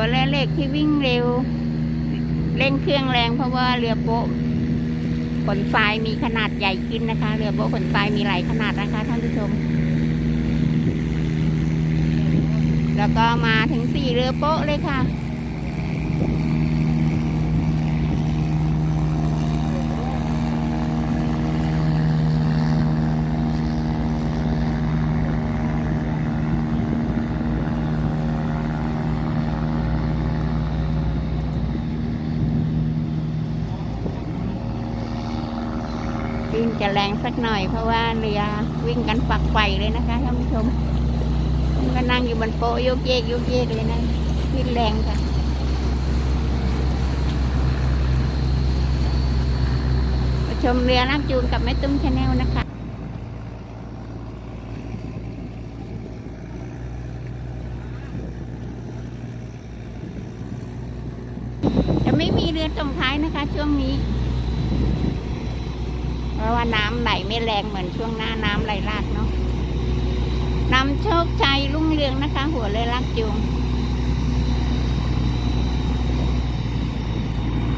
วเรือเล็กที่วิ่งเร็ว เร่งเครื่องแรงเพราะว่าเรือโป๊ะขนทรายมีขนาดใหญ่ขึ้นนะคะ เรือโป๊ะขนทรายมีหลายขนาดนะคะท่านผู้ชม แล้วก็มาถึงสี่เรือโป๊ะเลยค่ะ วิ่งจะแรงสักหน่อยเพราะว่าเรือวิ่งกันฝักไฟเลยนะคะท่านผู้ชมมันก็นั่งอยู่บนโป๊ะโยกเยกโยกเยกเลยนะวิ่งแรงค่ะมาชมเรือลากจูงกับแม่ตุ้มชาแนลนะคะจะไม่มีเรือจมท้ายนะคะ ช่วงนี้ เพราะว่าน้ำไหลไม่แรงเหมือนช่วงหน้าน้ำไหลหลากเนาะนำโชคชัยรุ่งเรืองนะคะ หัวเรือลากจูง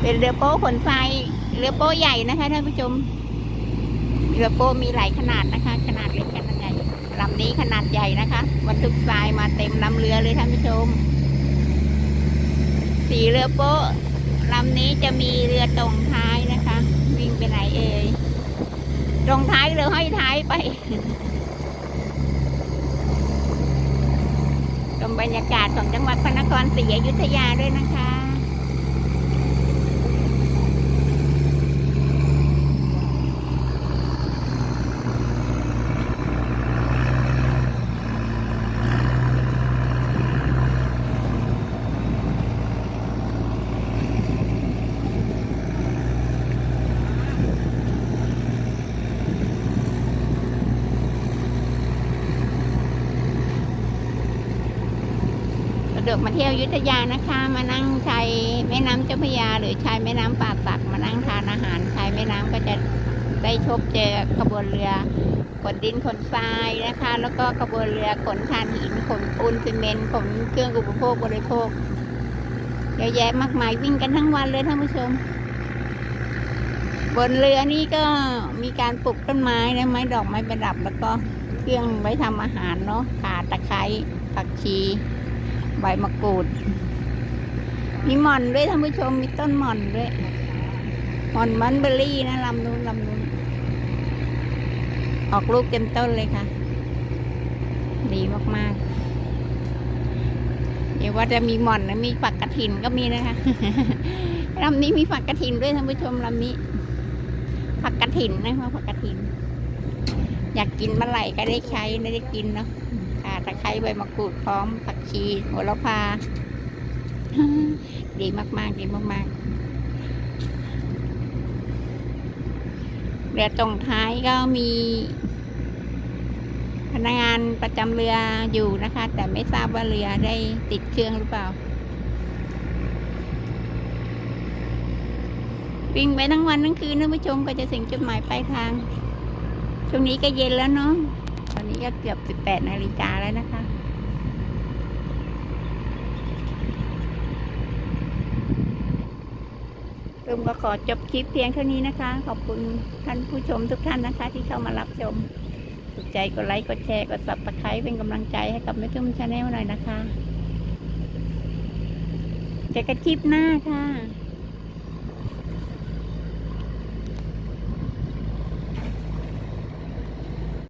เป็นเรือโป๊ขนทรายเรือโป๊ใหญ่นะคะท่านผู้ชมเรือโป๊มีหลายขนาดนะคะ ขนาดเล็กขนาดใหญ่ลำนี้ขนาดใหญ่นะคะบรรทุกทรายมาเต็มลำเรือเลยท่านผู้ชม สีเรือโป๊ลำนี้จะมีเรือตรงท้ายนะคะ วิ่งไปไหนเอ่ย ตรงท้ายเรือห้อยท้ายไปชมบรรยากาศของจังหวัดพระนครศรีอยุธยาด้วยนะคะ สะ ดวกมาเที่ยวยุทธยานะคะ มานั่งชายแม่น้ำเจ้าพระยา หรือชายแม่น้ำป่าสักมานั่งทานอาหารชายแม่น้ำก็จะได้ชมเจอขบวนเรือขนดินขนทรายนะคะ แล้วก็ขบวนเรือขนถ่านหินขนปูนซีเมนต์ขนเครื่องอุปโภคบริโภคเยอะแยะมากมายวิ่งกันทั้งวันเลยท่านผู้ชม บนเรือนี่ก็มีการปลูกต้นไม้นะไม้ดอกไม้ประดับ แล้วก็เครื่องไว้ทำอาหารเนาะขาตะไคร้ผักชี ใบมะกรูด มีหม่อนด้วยท่านผู้ชมมีต้นหม่อนด้วยหม่อนมันเบอร์รี่นะลำนู้นลำนู้นออกลูกเต็มต้นเลยค่ะ ดีมากๆ เดี๋ยวว่าจะมีหม่อนนะมีฝักกระถินก็มีนะคะลำนี้มีฝักกระถินด้วยท่านผู้ชมลำนี้ผักกระถินนะคะผักกระถิน อยากกินเมื่อไหร่ก็ได้ใช้ได้กินเนาะ ค่ะตะไคร้ใบมะกรูดพร้อมผักชีโหระพา ดีมากๆดีมากๆเรือตรงท้ายก็มีพนักงานประจำเรืออยู่นะคะ แต่ไม่ทราบว่าเรือได้ติดเครื่องหรือเปล่า วิ่งไปทั้งวันทั้งคืนท่านผู้ชมก็จะถึงจุดหมายปลายทาง ช่วงนี้ก็เย็นแล้วเนาะ ตอนนี้ก็เกือบ 18 นาฬิกาแล้วนะคะ รุมก็ขอจบคลิปเพียงเท่านี้นะคะ ขอบคุณท่านผู้ชมทุกท่านนะคะ ที่เข้ามารับชมถูกใจกดไลค์กดแชร์กดสับตะไคร้เป็นกำลังใจให้กับแม่ตุ้มชาแนลหน่อยนะคะเจอกันคลิปหน้าค่ะ